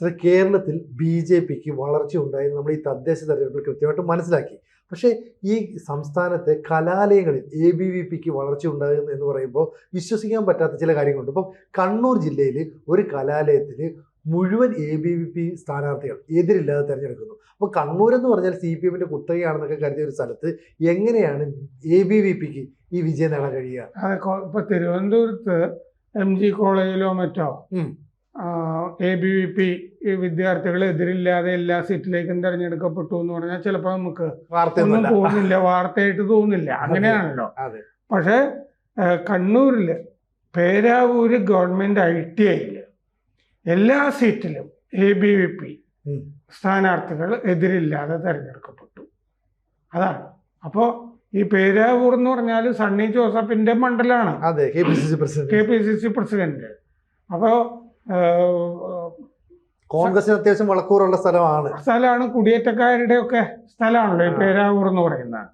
Sir കേരളത്തിൽ B J പിക്ക് വളർച്ച ഉണ്ടായി നമ്മൾ ഈ തദ്ദേശ തെരഞ്ഞെടുപ്പിൽ കൃത്യമായിട്ട് മനസ്സിലാക്കി. പക്ഷേ ഈ സംസ്ഥാനത്തെ കലാലയങ്ങളിൽ എ ബി വി പിക്ക് വളർച്ച ഉണ്ടാകുന്നു എന്ന് പറയുമ്പോൾ വിശ്വസിക്കാൻ പറ്റാത്ത ചില കാര്യങ്ങളുണ്ട്. ഇപ്പം കണ്ണൂർ ജില്ലയിൽ ഒരു കലാലയത്തിൽ മുഴുവൻ എ ബി വി പി സ്ഥാനാർത്ഥികൾ എതിരില്ലാതെ തിരഞ്ഞെടുക്കുന്നു. അപ്പോൾ കണ്ണൂർ എന്ന് പറഞ്ഞാൽ സി പി എമ്മിന്റെ കുത്തകയാണെന്നൊക്കെ കരുതിയ ഒരു സ്ഥലത്ത് എങ്ങനെയാണ് എ ബി വി പിക്ക് ഈ വിജയം നേടാൻ കഴിയുക? ഇപ്പോൾ തിരുവനന്തപുരത്ത് എം ജി കോളേജിലോ മറ്റോ എ ബി വി പി വിദ്യാർത്ഥികൾ എതിരില്ലാതെ എല്ലാ സീറ്റിലേക്കും തിരഞ്ഞെടുക്കപ്പെട്ടു എന്ന് പറഞ്ഞാൽ ചിലപ്പോൾ നമുക്ക് ഒന്നും തോന്നില്ല വാർത്തയായിട്ട് തോന്നില്ല അങ്ങനെയാണല്ലോ. പക്ഷേ കണ്ണൂരിൽ കണ്ണൂരിൽ പേരാവൂര് ഗവൺമെന്റ് ഐ ടി ഐയിൽ എല്ലാ സീറ്റിലും എ ബി വി പി സ്ഥാനാർത്ഥികൾ എതിരില്ലാതെ തിരഞ്ഞെടുക്കപ്പെട്ടു. അതാണ്. അപ്പോൾ ഈ പേരാവൂർ എന്ന് പറഞ്ഞാൽ സണ്ണി ജോസഫിന്റെ മണ്ഡലമാണ് K P C C president. P C C president. അപ്പോൾ കോൺഗ്രസിന് അത്യാവശ്യം വളക്കൂറുള്ള സ്ഥലമാണ് സ്ഥലമാണ് കുടിയേറ്റക്കാരുടെ ഒക്കെ സ്ഥലമാണല്ലോ ഈ. പേരാവൂർ എന്ന് പറയുന്നത്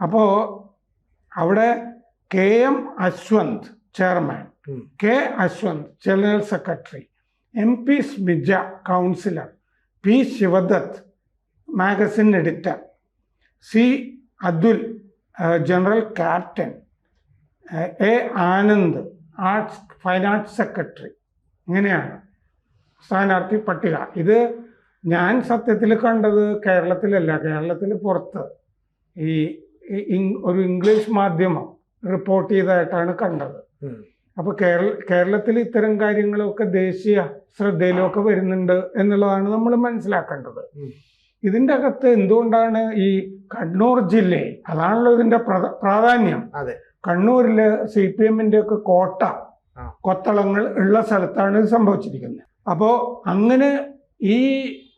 അപ്പോൾ അവിടെ K M Ashwanth chairman K Ashwanth general secretary M P Smija councillor P Shivadath magazine editor C Athul general captain A Anand arts fine arts secretary ഇങ്ങനെയാണ്. സ്ഥാനാർത്ഥി പട്ടിക. ഇത് ഞാൻ സത്യത്തിൽ കണ്ടത് കേരളത്തിലല്ല. കേരളത്തിൽ പുറത്ത്. ഈ ഒരു ഇംഗ്ലീഷ് മാധ്യമം റിപ്പോർട്ട് ചെയ്തതായിട്ടാണ് കണ്ടത്. അപ്പൊ അപ്പോൾ കേരള കേരളത്തിൽ ഇത്തരം കാര്യങ്ങളൊക്കെ ദേശീയ ശ്രദ്ധയിലൊക്കെ വരുന്നുണ്ട് എന്നുള്ളതാണ് നമ്മൾ മനസ്സിലാക്കേണ്ടത്. ഇതിന്റെ ഇതിന്റെ അകത്ത് എന്തുകൊണ്ടാണ് ഈ കണ്ണൂർ ജില്ലയിൽ അതാണല്ലോ ഇതിന്റെ പ്രാധാന്യം. അതെ. കണ്ണൂരിൽ സി പി എമ്മിന്റെ ഒക്കെ കോട്ട. കൊത്തളങ്ങൾ ഉള്ള സ്ഥലത്താണ് ഇത് സംഭവിച്ചിരിക്കുന്നത്. അപ്പോൾ അങ്ങനെ ഈ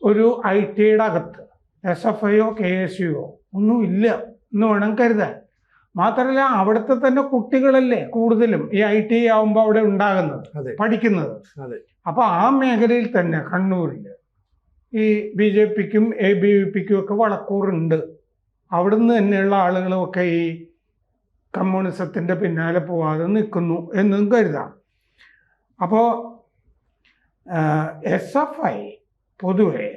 ഒരു ഐ ടിയുടെ അകത്ത് എസ് എഫ് ഐയോ കെ എസ് യുയോ ഒന്നും ഇല്ല എന്ന് വേണം കരുതാൻ. മാത്രമല്ല അവിടുത്തെ തന്നെ കുട്ടികളല്ലേ കൂടുതലും ഈ ഐ ടി ആവുമ്പോൾ അവിടെ ഉണ്ടാകുന്നത് പഠിക്കുന്നത്. അപ്പൊ ആ മേഖലയിൽ തന്നെ കണ്ണൂരിൽ ഈ ബി ജെ പിക്കും എ ബി വി പിക്കും ഒക്കെ വളക്കൂറുണ്ട്. അവിടുന്ന് തന്നെയുള്ള ആളുകളുമൊക്കെ ഈ കമ്മ്യൂണിസത്തിന്റെ പിന്നാലെ പോവാതെ നിൽക്കുന്നു എന്നും കരുതാം. അപ്പോൾ എസ് എഫ് ഐ പൊതുവെ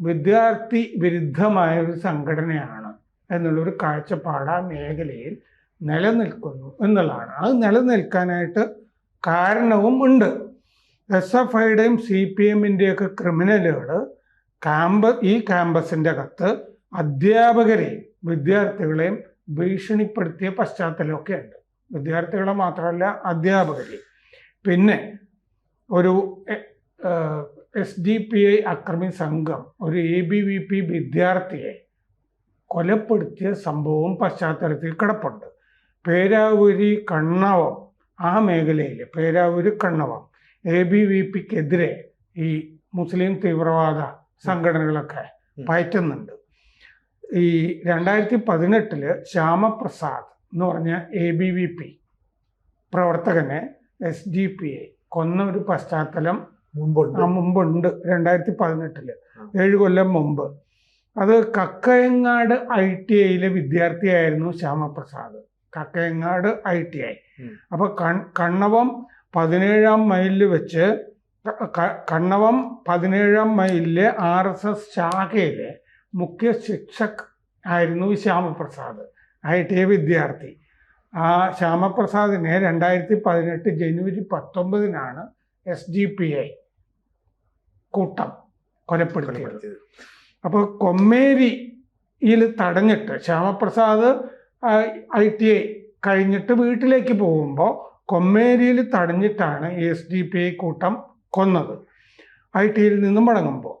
വിദ്യാർത്ഥി വിരുദ്ധമായ ഒരു സംഘടനയാണ് എന്നുള്ളൊരു കാഴ്ചപ്പാട് ആ മേഖലയിൽ നിലനിൽക്കുന്നു എന്നുള്ളതാണ്. അത് നിലനിൽക്കാനായിട്ട് കാരണവും ഉണ്ട്. എസ് എഫ് ഐയുടെയും സി പി എമ്മിന്റെയൊക്കെ ക്രിമിനലുകൾ ക്യാമ്പ ഈ ക്യാമ്പസിന്റെ അകത്ത് അധ്യാപകരെയും വിദ്യാർത്ഥികളെയും ഭീഷണിപ്പെടുത്തിയ പശ്ചാത്തലമൊക്കെ ഉണ്ട് വിദ്യാർത്ഥികളെ മാത്രമല്ല അധ്യാപകരെ പിന്നെ ഒരു എസ് ഡി പി ഐ അക്രമി സംഘം ഒരു എ ബി വി പി വിദ്യാർത്ഥിയെ കൊലപ്പെടുത്തിയ സംഭവം പശ്ചാത്തലത്തിൽ കിടപ്പുണ്ട്. പേരാവൂരി കണ്ണവം ആ മേഖലയിൽ പേരാവൂരി കണ്ണവം എ ബി വി പിക്കെതിരെ ഈ മുസ്ലിം തീവ്രവാദ സംഘടനകളൊക്കെ പയറ്റുന്നുണ്ട്. ഈ രണ്ടായിരത്തി പതിനെട്ടിൽ ശ്യാമപ്രസാദ് എന്ന് പറഞ്ഞ എ ബി വി പി പ്രവർത്തകനെ എസ് ഡി പി ഐ കൊന്ന ഒരു പശ്ചാത്തലം മുമ്പുണ്ട്. ആ മുമ്പുണ്ട് രണ്ടായിരത്തി പതിനെട്ടിൽ ഏഴ് കൊല്ലം മുമ്പ്. അത് കക്കയങ്ങാട് ഐ ടി ഐയിലെ വിദ്യാർത്ഥിയായിരുന്നു Shyamaprasad. Kakkayangad I T I. അപ്പൊ കണ്ണവം പതിനേഴാം മൈലിൽ വെച്ച് കണ്ണവം പതിനേഴാം മൈലിലെ ആർ എസ് എസ് ശാഖയിലെ മുഖ്യ ശിക്ഷക് ആയിരുന്നു ശ്യാമപ്രസാദ് ഐ ടി ഐ വിദ്യാർത്ഥി. ആ ശ്യാമപ്രസാദിനെ രണ്ടായിരത്തി പതിനെട്ട് ജനുവരി പത്തൊമ്പതിനാണ് എസ് ഡി പി ഐ കൂട്ടം കൊലപ്പെടുത്തിയത്. കൊലപ്പെടുത്തിയത്. അപ്പോൾ കൊമ്മേരിയിൽ തടഞ്ഞിട്ട് ശ്യാമപ്രസാദ് ഐ ടി ഐ കഴിഞ്ഞിട്ട് വീട്ടിലേക്ക് പോകുമ്പോൾ കൊമ്മേരിയിൽ തടഞ്ഞിട്ടാണ് എസ് ഡി പി ഐ കൂട്ടം കൊന്നത്. ഐ ടിയിൽ നിന്ന് മടങ്ങുമ്പോൾ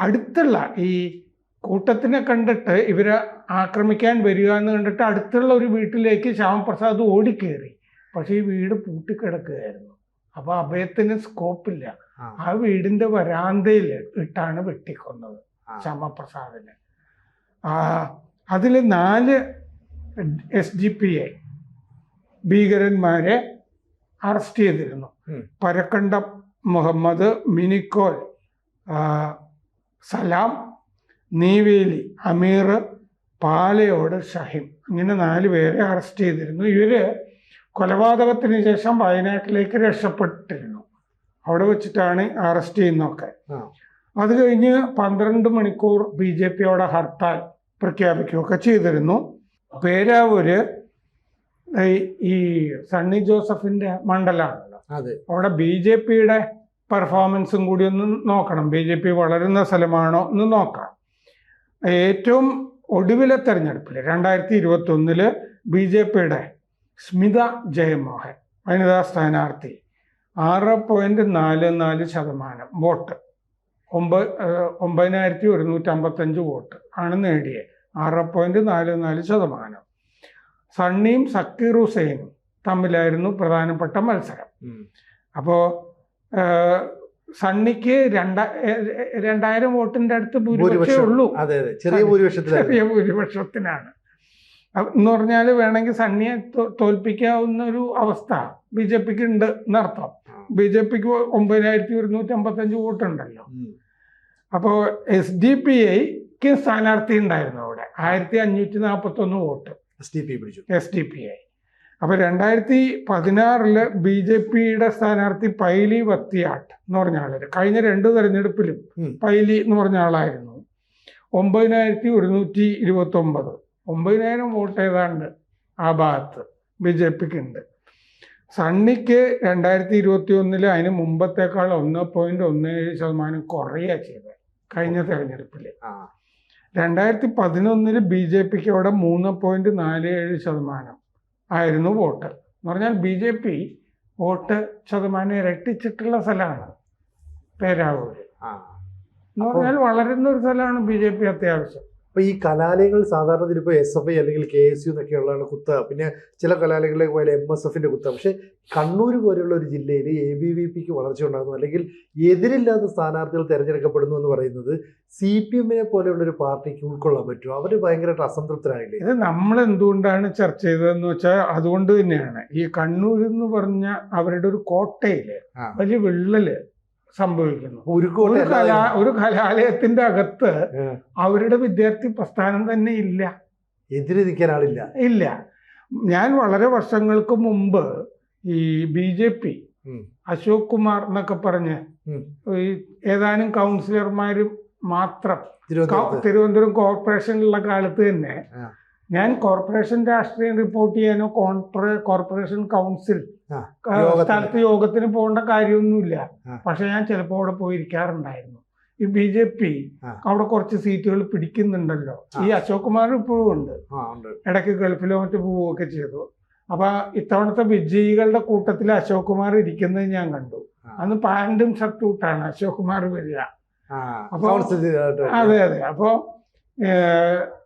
അടുത്തുള്ള ഈ കൂട്ടത്തിനെ കണ്ടിട്ട് ഇവരെ ആക്രമിക്കാൻ വരിക എന്ന് കണ്ടിട്ട് അടുത്തുള്ള ഒരു വീട്ടിലേക്ക് ശ്യാമപ്രസാദ് ഓടിക്കേറി. പക്ഷേ ഈ വീട് പൂട്ടിക്കിടക്കുകയായിരുന്നു. അപ്പോൾ അഭയത്തിന് സ്കോപ്പില്ല. ആ, വീടിന്റെ വരാന്തയിൽ ഇട്ടാണ് വെട്ടിക്കൊന്നത് ശ്യാമപ്രസാദിന്. അതിൽ നാല് എസ് ഡി പി ഐ ഭീകരന്മാരെ അറസ്റ്റ് ചെയ്തിരുന്നു. പരക്കണ്ട മുഹമ്മദ് മിനിക്കോൽ സലാം നീവേലി അമീർ പാലയോട് ഷഹിം. ഇങ്ങനെ നാല് പേരെ അറസ്റ്റ് ചെയ്തിരുന്നു. ഇവർ കൊലപാതകത്തിന് ശേഷം വയനാട്ടിലേക്ക് രക്ഷപ്പെട്ടിരുന്നു. അവിടെ വെച്ചിട്ടാണ് അറസ്റ്റ് ചെയ്യുന്നതൊക്കെ. അത് കഴിഞ്ഞ് പന്ത്രണ്ട് മണിക്കൂർ ബി ജെ പി അവിടെ ഹർത്താൽ പ്രഖ്യാപിക്കുകയൊക്കെ ചെയ്തിരുന്നു. പേരാവൂര് ഈ- സണ്ണി ജോസഫിന്റെ മണ്ഡലമാണല്ലോ. അവിടെ ബി ജെ പിയുടെ പെർഫോമൻസും കൂടി ഒന്ന് നോക്കണം. ബി ജെ പി വളരുന്ന സ്ഥലമാണോ എന്ന് നോക്കാം. ഏറ്റവും ഒടുവിലെ തെരഞ്ഞെടുപ്പിൽ രണ്ടായിരത്തി ഇരുപത്തി ഒന്നിൽ ബി ജെ പിയുടെ സ്മിത ജയമോഹൻ വനിതാ സ്ഥാനാർത്ഥി ആറ് പോയിന്റ് നാല് നാല് ശതമാനം വോട്ട്. ഒമ്പത് ഏഹ്, ഒമ്പതിനായിരത്തി ഒരുന്നൂറ്റി അമ്പത്തഞ്ച് വോട്ട് ആണ് നേടിയത് ആറ് പോയിന്റ് നാല് നാല് ശതമാനം. സണ്ണിയും സക്കീർ ഹുസൈനും തമ്മിലായിരുന്നു പ്രധാനപ്പെട്ട മത്സരം. അപ്പോൾ സണ്ണിക്ക് രണ്ട രണ്ടായിരം വോട്ടിന്റെ അടുത്ത് ഭൂരിപക്ഷേ. ഉള്ളൂ. അതെ അതെ. ചെറിയ ചെറിയ ഭൂരിപക്ഷത്തിനാണ്. എന്ന് പറഞ്ഞാൽ വേണമെങ്കിൽ സണ്ണിയെ തോൽപ്പിക്കാവുന്ന ഒരു അവസ്ഥ ബി ജെ പിക്ക് ഉണ്ട് എന്നർത്ഥം. ബി ജെ പിക്ക് ഒമ്പതിനായിരത്തി ഒരുന്നൂറ്റി അമ്പത്തഞ്ച് വോട്ടുണ്ടല്ലോ. അപ്പോൾ എസ് ഡി പി ഐക്ക് സ്ഥാനാർത്ഥി ഉണ്ടായിരുന്നു അവിടെ. ആയിരത്തി അഞ്ഞൂറ്റി നാൽപ്പത്തി ഒന്ന് വോട്ട്. എസ് ഡി പി പിടിച്ചു. S D P I. അപ്പൊ രണ്ടായിരത്തി പതിനാറിൽ ബി ജെ പിയുടെ സ്ഥാനാർത്ഥി പൈലി വത്തിയാട്ട് എന്ന് പറഞ്ഞ ആളായിരുന്നു. കഴിഞ്ഞ രണ്ട് തെരഞ്ഞെടുപ്പിലും പൈലി എന്ന് പറഞ്ഞ ആളായിരുന്നു. ഒമ്പതിനായിരത്തി ഒരുന്നൂറ്റി ഇരുപത്തി ഒമ്പത് ഒമ്പതിനായിരം വോട്ട് ഏതാണ്ട് ആ ഭാഗത്ത് ബി ജെ പിക്ക് ഉണ്ട് സണ്ണിക്ക് രണ്ടായിരത്തി ഇരുപത്തി ഒന്നിൽ അതിന് മുമ്പത്തേക്കാൾ ഒന്ന് പോയിന്റ് ഒന്ന് ഏഴ് ശതമാനം കുറയുക ചെയ്തത് കഴിഞ്ഞ തെരഞ്ഞെടുപ്പിൽ രണ്ടായിരത്തി പതിനൊന്നിൽ ബി ജെ പിക്ക് അവിടെ മൂന്ന് പോയിന്റ് നാല് ഏഴ് ശതമാനം. ആയിരുന്നു വോട്ട്. എന്ന് പറഞ്ഞാൽ ബി ജെ പി വോട്ട് ശതമാനം ഇരട്ടിച്ചിട്ടുള്ള സ്ഥലമാണ് പേരാവൂര്. ആ. എന്ന് പറഞ്ഞാൽ വളരുന്ന ഒരു സ്ഥലമാണ് ബി ജെ പി അത്യാവശ്യം. അപ്പൊ ഈ കലാലയങ്ങൾ സാധാരണ ഇതിലിപ്പോ എസ് എഫ് ഐ അല്ലെങ്കിൽ കെ എസ് യു എന്നൊക്കെ ഉള്ളതാണ് കുത്ത. പിന്നെ ചില കലാലയങ്ങളെ പോലെ എം എസ് എഫിന്റെ കുത്ത. പക്ഷെ കണ്ണൂർ പോലെയുള്ള ഒരു ജില്ലയിൽ എ ബി വി പിക്ക് വളർച്ച ഉണ്ടാകുന്നു. അല്ലെങ്കിൽ എതിരില്ലാത്ത സ്ഥാനാർത്ഥികൾ തിരഞ്ഞെടുക്കപ്പെടുന്നു എന്ന് പറയുന്നത് സി പി എമ്മിനെ പോലെയുള്ള ഒരു പാർട്ടിക്ക് ഉൾക്കൊള്ളാൻ പറ്റുമോ? അവർ ഭയങ്കരമായിട്ട് അസംതൃപ്തരായില്ലേ? ഇത് നമ്മൾ എന്തുകൊണ്ടാണ് ചർച്ച ചെയ്തതെന്ന് വെച്ചാൽ അതുകൊണ്ട് തന്നെയാണ്. ഈ കണ്ണൂർ എന്ന് പറഞ്ഞ അവരുടെ ഒരു കോട്ടയിൽ വലിയ വിള്ളൽ സംഭവിക്കുന്നു. ഒരു കലാ ഒരു കലാലയത്തിന്റെ അകത്ത് അവരുടെ വിദ്യാർത്ഥി പ്രസ്ഥാനം തന്നെ ഇല്ല. എതിര് നിൽക്കാൻ ആളില്ല. ഇല്ല. ഞാൻ വളരെ വർഷങ്ങൾക്ക് മുമ്പ് ഈ B J P Ashok Kumar എന്നൊക്കെ പറഞ്ഞ് ഈ ഏതാനും കൗൺസിലർമാരും മാത്രം തിരുവനന്തപുരം കോർപ്പറേഷനിലുള്ള കാലത്ത് തന്നെ. ഞാൻ കോർപ്പറേഷൻ രാഷ്ട്രീയം റിപ്പോർട്ട് ചെയ്യാനോ കോൺട്ര- കോർപ്പറേഷൻ കൗൺസിൽ. സ്ഥലത്ത് യോഗത്തിന് പോകേണ്ട കാര്യമൊന്നുമില്ല. പക്ഷെ ഞാൻ ചിലപ്പോൾ അവിടെ പോയിരിക്കാറുണ്ടായിരുന്നു. ഈ ബി ജെ പി അവിടെ കുറച്ച് സീറ്റുകൾ പിടിക്കുന്നുണ്ടല്ലോ. ഈ അശോക് കുമാർ ഇപ്പോഴും ഉണ്ട്. ഇടയ്ക്ക് ഗൾഫിലോ മറ്റു പോവുകയൊക്കെ ചെയ്തു. അപ്പൊ ഇത്തവണത്തെ വിജയികളുടെ കൂട്ടത്തിൽ അശോക് കുമാർ ഇരിക്കുന്നത് ഞാൻ കണ്ടു. അന്ന് പാൻഡും ഷർട്ടൂട്ടാണ് അശോക് കുമാർ വരിക അപ്പൊ- അതെ അതെ. അപ്പോൾ ഇത്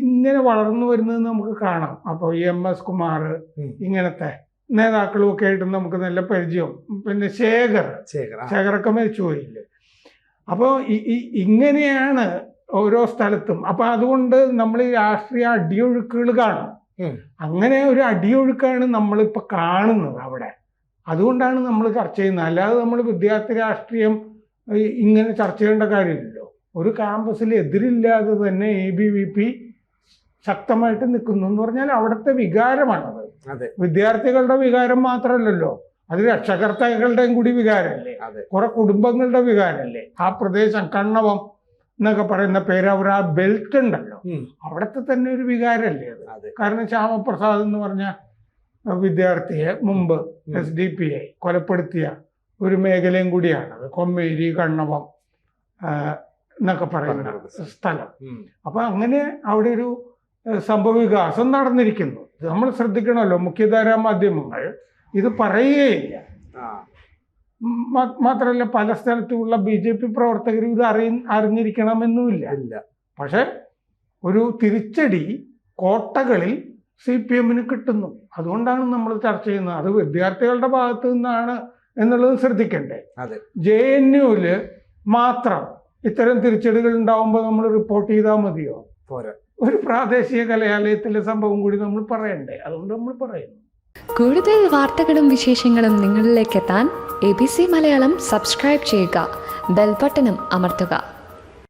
ഇങ്ങനെ വളർന്നു വരുന്നത് നമുക്ക് കാണാം. അപ്പോൾ എം എസ് കുമാർ ഇങ്ങനത്തെ നേതാക്കളും ഒക്കെ ആയിട്ട് നമുക്ക് നല്ല പരിചയം. പിന്നെ ശേഖർ. ശേഖർ ആ. ശേഖരൊക്കെ മരിച്ചു പോയില്ലേ അപ്പോൾ ഇങ്ങനെയാണ് ഓരോ സ്ഥലത്തും. അപ്പൊ അതുകൊണ്ട് നമ്മൾ ഈ രാഷ്ട്രീയ അടിയൊഴുക്കുകൾ കാണും. അങ്ങനെ ഒരു അടിയൊഴുക്കാണ് നമ്മളിപ്പോൾ കാണുന്നത് അവിടെ. അതുകൊണ്ടാണ് നമ്മൾ ചർച്ച ചെയ്യുന്നത്. അല്ലാതെ നമ്മൾ വിദ്യാർത്ഥി രാഷ്ട്രീയം ഇങ്ങനെ ചർച്ച ചെയ്യേണ്ട കാര്യമില്ലല്ലോ. ഒരു ക്യാമ്പസിൽ എതിരില്ലാതെ തന്നെ എ ബി വി പി ശക്തമായിട്ട് നിൽക്കുന്നു എന്ന് പറഞ്ഞാൽ അവിടുത്തെ വികാരമാണത് അതെ. വിദ്യാർത്ഥികളുടെ വികാരം മാത്രമല്ലല്ലോ. അത് രക്ഷകർത്താക്കളുടെയും കൂടി വികാരമല്ലേ? അതെ. കുറെ കുടുംബങ്ങളുടെ വികാരമല്ലേ? ആ പ്രദേശം കണ്ണവം എന്നൊക്കെ പറയുന്ന പേര് അവർ ആ ബെൽറ്റ് ഉണ്ടല്ലോ. അവിടുത്തെ തന്നെ ഒരു വികാരമല്ലേ അത്? കാരണം ശ്യാമപ്രസാദ് എന്ന് പറഞ്ഞ വിദ്യാർത്ഥിയെ മുമ്പ്. എസ് ഡി പി ഐ കൊലപ്പെടുത്തിയ ഒരു മേഖലയും കൂടിയാണത് കൊമ്മേരി കണ്ണവം എന്നൊക്കെ പറയുന്ന. സ്ഥലം. അപ്പൊ അങ്ങനെ അവിടെ ഒരു സംഭവ വികാസം നടന്നിരിക്കുന്നു. നമ്മൾ ശ്രദ്ധിക്കണമല്ലോ മുഖ്യധാരാ മാധ്യമങ്ങൾ ഇത് പറയുകയില്ല. മാത്രല്ല മാത്രമല്ല പല സ്ഥലത്തുമുള്ള ബി ജെ പി പ്രവർത്തകർ ഇത് അറിയ അറിഞ്ഞിരിക്കണമെന്നുമില്ല. ഇല്ല. പക്ഷെ ഒരു തിരിച്ചടി കോട്ടകളിൽ സി പി എമ്മിന് കിട്ടുന്നു. അതുകൊണ്ടാണ് നമ്മൾ ചർച്ച ചെയ്യുന്നത്. അത് വിദ്യാർത്ഥികളുടെ ഭാഗത്തു നിന്നാണ് എന്നുള്ളത് ശ്രദ്ധിക്കണ്ടേ. ജെ എൻ യുവിൽ മാത്രം ഇത്തരം തിരിച്ചടികൾ ഉണ്ടാവുമ്പോൾ നമ്മൾ റിപ്പോർട്ട് ചെയ്താൽ മതിയോ? പോരാ. ഒരു പ്രാദേശിക കലാലയത്തിലെ സംഭവം കൂടി നമ്മൾ പറയണ്ടേ? അതുകൊണ്ട് നമ്മൾ പറയുന്നു. കൂടുതൽ വാർത്തകളും വിശേഷങ്ങളും നിങ്ങളിലേക്ക് എത്താൻ A B C Malayalam subscribe ചെയ്യുക. ബെൽബട്ടനും അമർത്തുക.